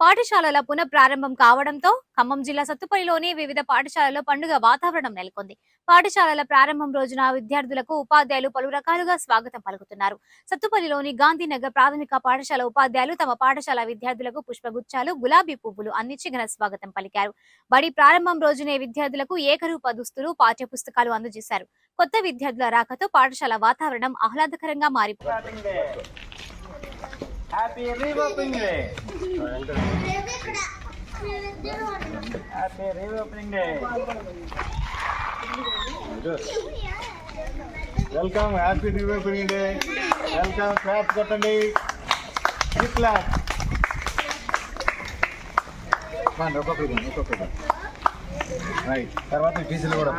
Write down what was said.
పాఠశాలల పునః ప్రారంభం కావడంతో ఖమ్మం జిల్లా సత్తుపల్లిలోని వివిధ పాఠశాలల్లో పండుగ వాతావరణం నెలకొంది. పాఠశాలల ప్రారంభం రోజున విద్యార్థులకు ఉపాధ్యాయులు పలు రకాలుగా స్వాగతం పలుకుతున్నారు. సత్తుపల్లిలోని గాంధీనగర్ ప్రాథమిక పాఠశాల ఉపాధ్యాయులు తమ పాఠశాల విద్యార్థులకు పుష్పగుచ్చాలు గులాబీ పువ్వులు అందించి ఘన స్వాగతం పలికారు. బడి ప్రారంభం రోజునే విద్యార్థులకు ఏకరూప దుస్తులు పాఠ్య పుస్తకాలు అందజేశారు. కొత్త విద్యార్థుల రాకతో పాఠశాల వాతావరణం ఆహ్లాదకరంగా మారిపోయింది happy reopening day happy reopening day welcome happy reviving day welcome clap కొట్టండి. ఈ క్లాప్ ఒక్కొక్కరు ఒక్కొక్కరు రైట్ తర్వాత టీచర్లు కూడా